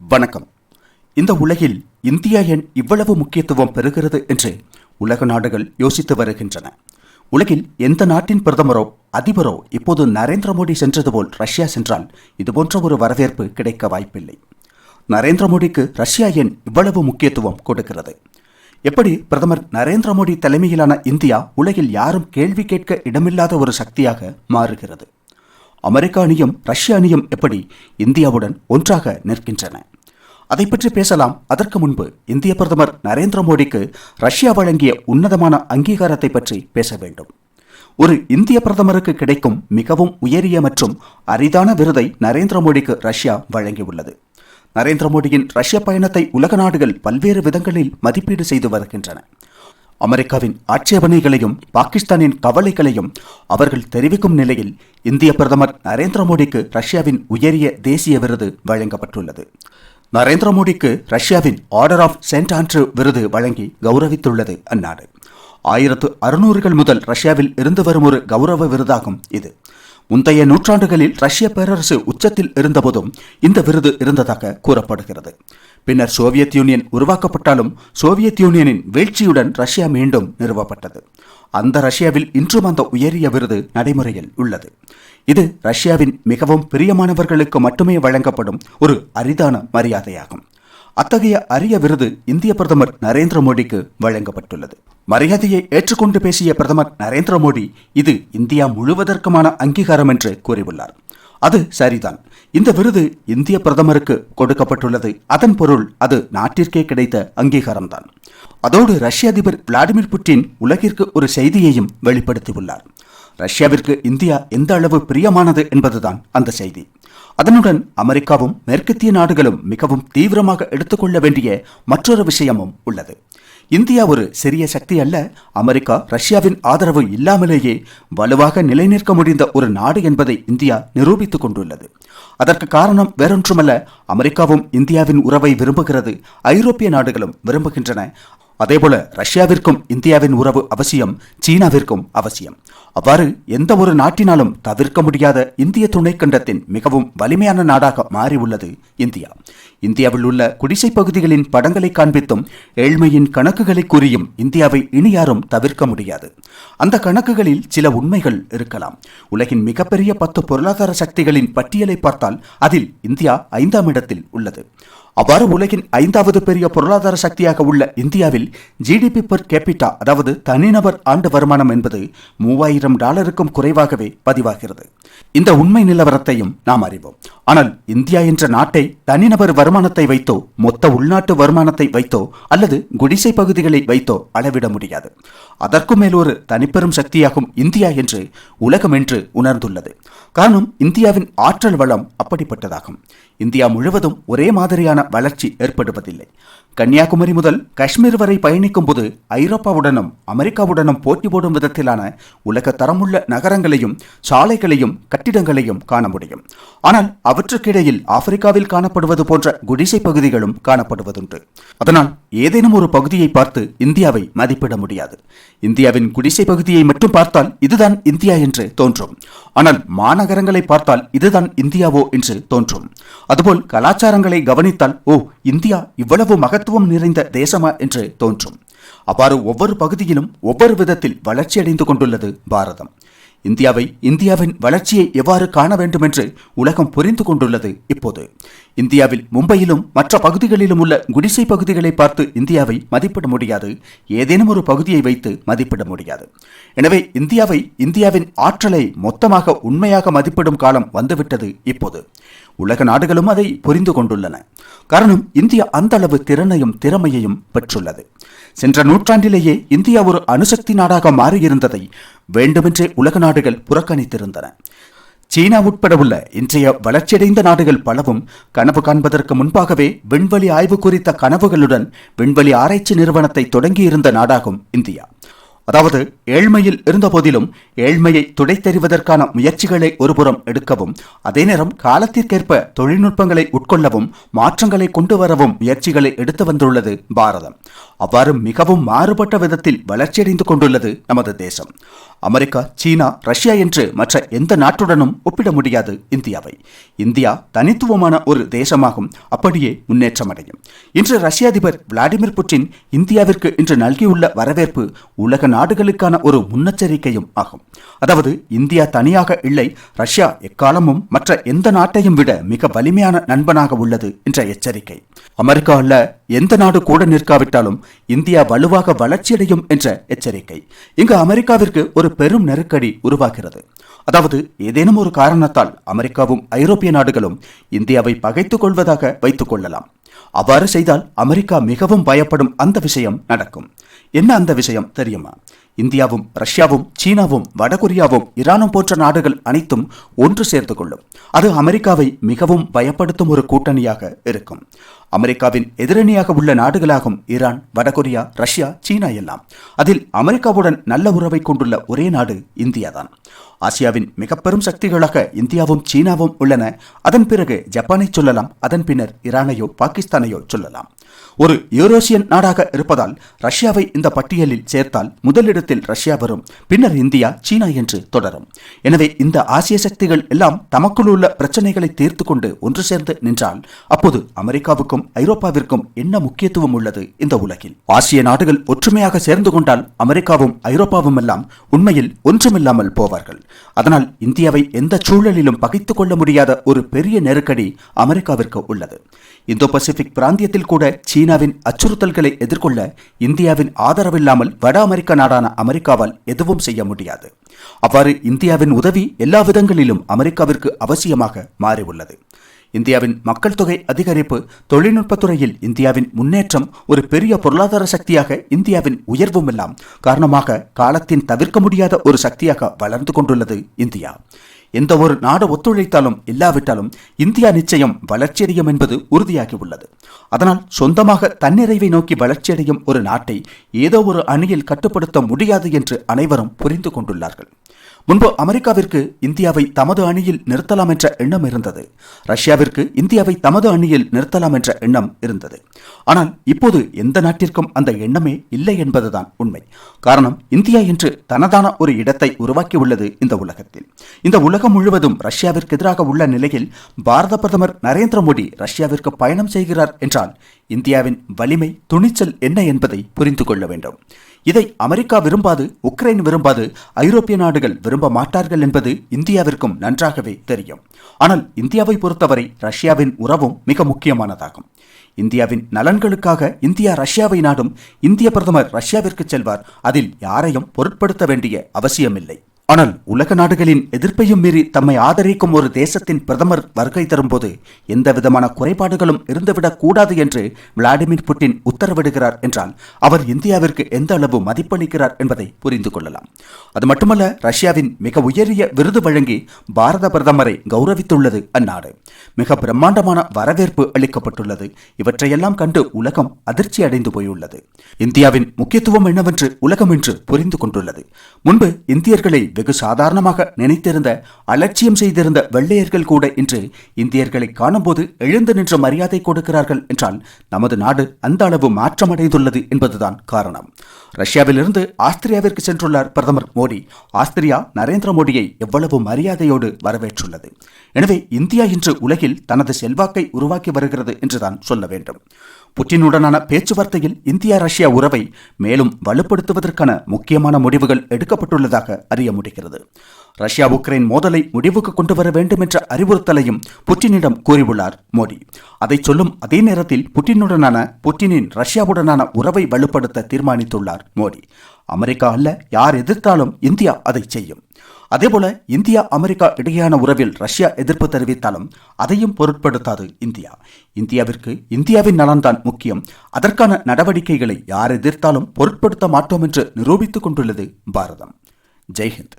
வணக்கம். இந்த உலகில் இந்தியா எண் இவ்வளவு முக்கியத்துவம் பெறுகிறது என்று உலக நாடுகள் யோசித்து வருகின்றன. உலகில் எந்த நாட்டின் பிரதமரோ அதிபரோ இப்போது நரேந்திர மோடி சென்றது போல் ரஷ்யா சென்றால் இதுபோன்ற ஒரு வரவேற்பு கிடைக்க வாய்ப்பில்லை. நரேந்திர மோடிக்கு ரஷ்யா எண் இவ்வளவு முக்கியத்துவம் கொடுக்கிறது? எப்படி பிரதமர் நரேந்திர மோடி தலைமையிலான இந்தியா உலகில் யாரும் கேள்வி கேட்க இடமில்லாத ஒரு சக்தியாக மாறுகிறது? அமெரிக்க அணியும் ரஷ்ய அணியும் எப்படி இந்தியாவுடன் ஒன்றாக நிற்கின்றன? அதை பற்றி பேசலாம். அதற்கு முன்பு இந்திய பிரதமர் நரேந்திர மோடிக்கு ரஷ்யா வழங்கிய உன்னதமான அங்கீகாரத்தை பற்றி பேச வேண்டும். ஒரு இந்திய பிரதமருக்கு கிடைக்கும் மிகவும் உயரிய மற்றும் அரிதான விருதை நரேந்திர மோடிக்கு ரஷ்யா வழங்கியுள்ளது. நரேந்திர மோடியின் ரஷ்ய பயணத்தை உலக நாடுகள் பல்வேறு விதங்களில் மதிப்பீடு செய்து வருகின்றன. அமெரிக்காவின் ஆட்சேபனைகளையும் பாகிஸ்தானின் கவலைகளையும் அவர்கள் தெரிவிக்கும் நிலையில் இந்திய பிரதமர் நரேந்திர மோடிக்கு ரஷ்யாவின் உயரிய தேசிய விருது வழங்கப்பட்டுள்ளது. நரேந்திர மோடிக்கு ரஷ்யாவின் ஆர்டர் ஆஃப் சென்ட் ஆண்ட்ரூ விருது வழங்கி கௌரவித்துள்ளது அந்நாடு. ஆயிரத்து அறுநூறுகள் முதல் ரஷ்யாவில் இருந்து வரும் ஒரு கௌரவ விருதாகும் இது. முந்தைய நூற்றாண்டுகளில் ரஷ்ய பேரரசு உச்சத்தில் இருந்தபோதும் இந்த விருது இருந்ததாக கூறப்படுகிறது. பின்னர் சோவியத் யூனியன் உருவாக்கப்பட்டாலும் சோவியத் யூனியனின் வீழ்ச்சியுடன் ரஷ்யா மீண்டும் நிறுவப்பட்டது. அந்த ரஷ்யாவில் இன்றும் அந்த உயரிய விருது நடைமுறையில் உள்ளது. இது ரஷ்யாவின் மிகவும் பிரியமானவர்களுக்கு மட்டுமே வழங்கப்படும் ஒரு அரிதான மரியாதையாகும். அத்தகைய அரிய விருது இந்திய பிரதமர் நரேந்திர மோடிக்கு வழங்கப்பட்டுள்ளது. மரியாதையை ஏற்றுக்கொண்டு பேசிய பிரதமர் நரேந்திர மோடி இது இந்தியா முழுவதற்குமான அங்கீகாரம் என்று கூறியுள்ளார். அது சரிதான். இந்த விருது இந்திய பிரதமருக்கு கொடுக்கப்பட்டுள்ளது. அதன் பொருள் அது நாட்டிற்கே கிடைத்த அங்கீகாரம்தான். அதோடு ரஷ்ய அதிபர் விளாடிமிர் புட்டின் உலகிற்கு ஒரு செய்தியையும் வெளிப்படுத்தியுள்ளார். ரஷ்யாவிற்கு இந்தியா எந்த அளவு பிரியமானது என்பதுதான் அந்த செய்தி. அதனுடன் அமெரிக்காவும் மேற்கத்திய நாடுகளும் மிகவும் தீவிரமாக எடுத்துக்கொள்ள வேண்டிய மற்றொரு விஷயமும் உள்ளது. இந்தியா ஒரு சிறிய சக்தி அல்ல அமெரிக்கா ரஷ்யாவின் ஆதரவு இல்லாமலேயே வலுவாக நிலைநிற்க முடிந்த ஒரு நாடு என்பதை இந்தியா நிரூபித்துக் கொண்டுள்ளது. அதற்கு காரணம் வேறொன்றுமல்ல அமெரிக்காவும் இந்தியாவின் உறவை விரும்புகிறது ஐரோப்பிய நாடுகளும் விரும்புகின்றன. அதேபோல ரஷ்யாவிற்கும் இந்தியாவின் உறவு அவசியம் சீனாவிற்கும் அவசியம். அவ்வாறு எந்த ஒரு நாட்டினாலும் தவிர்க்க முடியாத இந்திய துணைக்கண்டத்தின் மிகவும் வலிமையான நாடாக மாறியுள்ளது இந்தியா. இந்தியாவில் உள்ள குடிசை பகுதிகளின் படங்களை காண்பித்தும் ஏழ்மையின் கணக்குகளை கூறியும் இந்தியாவை இனி யாரும் தவிர்க்க முடியாது. அந்த கணக்குகளில் சில உண்மைகள் இருக்கலாம். உலகின் மிகப்பெரிய பத்து பொருளாதார சக்திகளின் பட்டியலை பார்த்தால் அதில் இந்தியா ஐந்தாம் இடத்தில் உள்ளது. அவ்வாறு உலகின் ஐந்தாவது பெரிய பொருளாதார சக்தியாக உள்ள இந்தியாவில் ஜிடிபி பெர் கேபிட்டா அதாவது தனிநபர் ஆண்டு வருமானம் என்பது மூவாயிரம் டாலருக்கும் குறைவாகவே பதிவாகிறது. இந்த உண்மை நிலவரத்தையும் நாம் அறிவோம். ஆனால் இந்தியா என்ற நாட்டை தனிநபர் வருமானத்தை வைத்தோ மொத்த உள்நாட்டு வருமானத்தை வைத்தோ அல்லது குடிசை பகுதிகளை வைத்தோ அளவிட முடியாது. அதற்கும் மேல் ஒரு தனிப்பெரும் சக்தியாகும் இந்தியா என்று உலகம் என்று உணர்ந்துள்ளது. காரணம் இந்தியாவின் ஆற்றல் வளம் அப்படிப்பட்டதாகும். இந்தியா முழுவதும் ஒரே மாதிரியான வளர்ச்சி ஏற்படுவதில்லை. கன்னியாகுமரி முதல் காஷ்மீர் வரை பயணிக்கும் போது ஐரோப்பாவுடனும் அமெரிக்காவுடனும் போட்டி போடும் விதத்திலான உலக தரமுள்ள நகரங்களையும் சாலைகளையும் கட்டிடங்களையும் காண முடியும். ஆனால் அவற்றுக்கிடையில் ஆப்பிரிக்காவில் காணப்படுவது போன்ற குடிசை பகுதிகளும் காணப்படுவதுண்டு. அதனால் ஏதேனும் ஒரு பகுதியை பார்த்து இந்தியாவை மதிப்பிட முடியாது. இந்தியாவின் குடிசை பகுதியை மட்டும் பார்த்தால் இதுதான் இந்தியா என்று தோன்றும். ஆனால் மாநகரங்களை பார்த்தால் இதுதான் இந்தியாவோ என்று தோன்றும். அதுபோல் கலாச்சாரங்களை கவனித்தால் ஓ இந்தியா இவ்வளவு மகத்துவம் நிறைந்த தேசமா? என்று தோன்றும். அவ்வாறு ஒவ்வொரு பகுதியிலும் ஒவ்வொரு விதத்தில் வளர்ச்சியடைந்து கொண்டுள்ளது பாரதம். இந்தியாவை இந்தியாவின் வளர்ச்சியை எவ்வாறு காண வேண்டும் என்று உலகம் புரிந்து கொண்டுள்ளது இப்போது. இந்தியாவில் மும்பையிலும் மற்ற பகுதிகளிலும் உள்ள குடிசை பகுதிகளை பார்த்து இந்தியாவை மதிப்பிட முடியாது. ஏதேனும் ஒரு பகுதியை வைத்து மதிப்பிட முடியாது. எனவே இந்தியாவை இந்தியாவின் ஆற்றலை மொத்தமாக உண்மையாக மதிப்பிடும் காலம் வந்துவிட்டது இப்போது. உலக நாடுகளும் அதை புரிந்து கொண்டுள்ளன. காரணம் இந்தியா அந்த அளவு திறனையும் திறமையையும் பெற்றுள்ளது. சென்ற நூற்றாண்டிலேயே இந்தியா ஒரு அணுசக்தி நாடாக மாறியிருந்ததை வேண்டுமென்றே உலக நாடுகள் புறக்கணித்திருந்தன. சீனா உட்பட உள்ள இன்றைய வளர்ச்சியடைந்த நாடுகள் பலவும் கனவு காண்பதற்கு முன்பாகவே விண்வெளி ஆய்வு குறித்த கனவுகளுடன் விண்வெளி ஆராய்ச்சி நிறுவனத்தை தொடங்கியிருந்த நாடாகும் இந்தியா. அதாவது ஏழ்மையில் இருந்த போதிலும் ஏழ்மையை துடைத்தெறிவதற்கான முயற்சிகளை ஒருபுறம் எடுக்கவும் அதே நேரம் காலத்திற்கேற்ப தொழில்நுட்பங்களை உட்கொள்ளவும் மாற்றங்களை கொண்டு வரவும் முயற்சிகளை எடுத்து வந்துள்ளது பாரதம். அவ்வாறு மிகவும் மாறுபட்ட விதத்தில் வளர்ச்சியடைந்து கொண்டுள்ளது நமது தேசம். அமெரிக்கா சீனா ரஷ்யா என்று மற்ற எந்த நாட்டுடனும் ஒப்பிட முடியாது இந்தியாவை. இந்தியா தனித்துவமான ஒரு தேசமாகும் அப்படியே முன்னேற்றம் அடையும் இன்று ரஷ்ய அதிபர் விளாடிமிர் புட்டின் இந்தியாவிற்கு இன்று நல்கியுள்ள வரவேற்பு உலக நாடுகளுக்கான ஒரு முன்னெச்சரிக்கையும் ஆகும். அதாவது இந்தியா தனியாக இல்லை ரஷ்யா எக்காலமும் மற்ற எந்த நாட்டையும் விட மிக வலிமையான நண்பனாக உள்ளது என்ற எச்சரிக்கை. அமெரிக்கா அல்ல எந்த நாடு கூட நிற்காவிட்டாலும் இந்தியா வலுவாக வளர்ச்சியடையும் என்ற எச்சரிக்கை. இங்கு அமெரிக்காவிற்கு ஒரு பெரும் நெருக்கடி உருவாகிறது. அதாவது ஏதேனும் ஒரு காரணத்தால் அமெரிக்காவும் ஐரோப்பிய நாடுகளும் இந்தியாவை பகைத்துக் கொள்வதாக வைத்துக் கொள்ளலாம். அவ்வாறு செய்தால் அமெரிக்கா மிகவும் பயப்படும் அந்த விஷயம் நடக்கும். என்ன அந்த விஷயம் தெரியுமா? இந்தியாவும் ரஷ்யாவும் சீனாவும் வடகொரியாவும் ஈரானும் போன்ற நாடுகள் அனைத்தும் ஒன்று சேர்ந்து கொள்ளும் அது அமெரிக்காவை மிகவும் பயப்படுத்தும் ஒரு கூட்டணியாக இருக்கும். அமெரிக்காவின் எதிரணியாக உள்ள நாடுகளாகும் ஈரான் வடகொரியா ரஷ்யா சீனா எல்லாம். அதில் அமெரிக்காவுடன் நல்ல உறவை கொண்டுள்ள ஒரே நாடு இந்தியாதான். ஆசியாவின் மிக பெரும் சக்திகளாக இந்தியாவும் சீனாவும் உள்ளன. அதன் பிறகு ஜப்பானை சொல்லலாம் அதன் பின்னர் ஈரானையோ பாகிஸ்தானையோ சொல்லலாம். ஒரு யூரோசியன் நாடாக இருப்பதால் ரஷ்யாவை இந்த பட்டியலில் சேர்த்தால் முதலிடத்தில் ரஷ்யா வரும் பின்னர் இந்தியா சீனா என்று தொடரும். எனவே இந்த ஆசிய சக்திகள் எல்லாம் தமக்குள் உள்ள பிரச்சனைகளை தீர்த்து கொண்டு ஒன்று சேர்ந்து நின்றால் அப்போது அமெரிக்காவுக்கும் ஐரோப்பாவிற்கும் என்ன முக்கியத்துவம் உள்ளது இந்த உலகில்? ஆசிய நாடுகள் ஒற்றுமையாக சேர்ந்து கொண்டால் அமெரிக்காவும் ஐரோப்பாவும் எல்லாம் உண்மையில் ஒன்றுமில்லாமல் போவார்கள். அதனால் இந்தியாவை எந்த சூழலிலும் பகைத்துக் கொள்ள முடியாத ஒரு பெரிய நெருக்கடி அமெரிக்காவிற்கு உள்ளது. இந்தோ பசிபிக் பிராந்தியத்தில் கூட சீனாவின் அச்சுறுத்தல்களை எதிர்கொள்ள இந்தியாவின் ஆதரவில்லாமல் வட அமெரிக்க நாடான அமெரிக்காவால் எதுவும் செய்ய முடியாது. அவ்வாறு இந்தியாவின் உதவி எல்லா விதங்களிலும் அமெரிக்காவிற்கு அவசியமாக மாறியுள்ளது. இந்தியாவின் மக்கள் தொகை அதிகரிப்பு தொழில்நுட்பத்துறையில் இந்தியாவின் முன்னேற்றம் ஒரு பெரிய பொருளாதார சக்தியாக இந்தியாவின் உயர்வும் எல்லாம் காரணமாக காலத்தின் தவிர்க்க முடியாத ஒரு சக்தியாக வளர்ந்து கொண்டுள்ளது இந்தியா. எந்த ஒரு நாடு ஒத்துழைத்தாலும் இல்லாவிட்டாலும் இந்தியா நிச்சயம் வளர்ச்சியடையும் என்பது உறுதியாகி உள்ளது அதனால் சொந்தமாக தன்னிறைவை நோக்கி வளர்ச்சியடையும் ஒரு நாட்டை ஏதோ ஒரு அணியில் கட்டுப்படுத்த முடியாது என்று அனைவரும் புரிந்து கொண்டுள்ளார்கள். முன்பு அமெரிக்காவிற்கு இந்தியாவை தமது அணியில் நிறுத்தலாம் என்ற எண்ணம் இருந்தது. ரஷ்யாவிற்கு இந்தியாவை தமது அணியில் நிறுத்தலாம் என்ற எண்ணம் இருந்தது. ஆனால் இப்போது எந்த நாட்டிற்கும் அந்த எண்ணமே இல்லை என்பதுதான் உண்மை. காரணம் இந்தியா என்று தனதான ஒரு இடத்தை உருவாக்கியுள்ளது இந்த உலகத்தில். இந்த உலகம் முழுவதும் ரஷ்யாவிற்கு எதிராக உள்ள நிலையில் பாரத பிரதமர் நரேந்திர மோடி ரஷ்யாவிற்கு பயணம் செய்கிறார் என்றால் இந்தியாவின் வலிமை துணிச்சல் என்ன என்பதை புரிந்து கொள்ள வேண்டும். இதை அமெரிக்கா விரும்பாது உக்ரைன் விரும்பாது ஐரோப்பிய நாடுகள் விரும்ப மாட்டார்கள் என்பது இந்தியாவிற்கும் நன்றாகவே தெரியும். ஆனால் இந்தியாவை பொறுத்தவரை ரஷ்யாவின் உறவும் மிக முக்கியமானதாகும். இந்தியாவின் நலன்களுக்காக இந்தியா ரஷ்யாவை நாடும் இந்திய பிரதமர் ரஷ்யாவிற்கு செல்வார். அதில் யாரையும் பொருட்படுத்த வேண்டிய அவசியமில்லை. ஆனால் உலக நாடுகளின் எதிர்ப்பையும் மீறி தம்மை ஆதரிக்கும் ஒரு தேசத்தின் பிரதமர் வருகை தரும்போது எந்த விதமான குறைபாடுகளும் இருந்துவிடக் கூடாது என்று விளாடிமிர் புட்டின் உத்தரவிடுகிறார் என்றால் அவர் இந்தியாவிற்கு எந்த அளவு மதிப்பளிக்கிறார் என்பதை புரிந்து கொள்ளலாம். அது மட்டுமல்ல ரஷ்யாவின் மிக உயரிய விருது வழங்கி பாரத பிரதமரை கௌரவித்துள்ளது அந்நாடு. மிக பிரம்மாண்டமான வரவேற்பு அளிக்கப்பட்டுள்ளது. இவற்றையெல்லாம் கண்டு உலகம் அதிர்ச்சி அடைந்து போயுள்ளது. இந்தியாவின் முக்கியத்துவம் என்னவென்று உலகம் இன்று புரிந்து கொண்டுள்ளது. முன்பு இந்தியர்களை வெகு சாதாரணமாக நினைத்திருந்த அலட்சியம் செய்திருந்த வெள்ளையர்கள் கூட இன்று இந்தியர்களை காணும்போது எழுந்து நின்று மரியாதை கொடுக்கிறார்கள் என்றால் நமது நாடு அந்த அளவு மாற்றமடைந்துள்ளது என்பதுதான் காரணம். ரஷ்யாவிலிருந்து ஆஸ்திரியாவிற்கு சென்றுள்ளார் பிரதமர் மோடி. ஆஸ்திரியா நரேந்திர மோடியை எவ்வளவு மரியாதையோடு வரவேற்றுள்ளது. எனவே இந்தியா இன்று உலகில் தனது செல்வாக்கை உருவாக்கி வருகிறது என்றுதான் சொல்ல வேண்டும். புட்டினுடனான பேச்சுவார்த்தையில் இந்தியா ரஷ்யா உறவை மேலும் வலுப்படுத்துவதற்கான முக்கியமான முடிவுகள் எடுக்கப்பட்டுள்ளதாக அறிய முடிகிறது. ரஷ்யா உக்ரைன் மோதலை முடிவுக்கு கொண்டு வர வேண்டும் என்ற அறிவுறுத்தலையும் புட்டினிடம் கூறியுள்ளார் மோடி. அதை சொல்லும் அதே நேரத்தில் புட்டினுடனான புட்டினின் ரஷ்யாவுடனான உறவை வலுப்படுத்த தீர்மானித்துள்ளார் மோடி. அமெரிக்கா அல்ல யார் எதிர்த்தாலும் இந்தியா அதை செய்யும். அதேபோல இந்தியா அமெரிக்கா இடையேயான உறவில் ரஷ்யா எதிர்ப்பு தெரிவித்தாலும் அதையும் பொருட்படுத்தாது இந்தியா. இந்தியாவிற்கு இந்தியாவின் நலன்தான் முக்கியம். அதற்கான நடவடிக்கைகளை யார் எதிர்த்தாலும் பொருட்படுத்த மாட்டோம் என்று நிரூபித்துக் கொண்டுள்ளது பாரதம். ஜெய்ஹிந்த்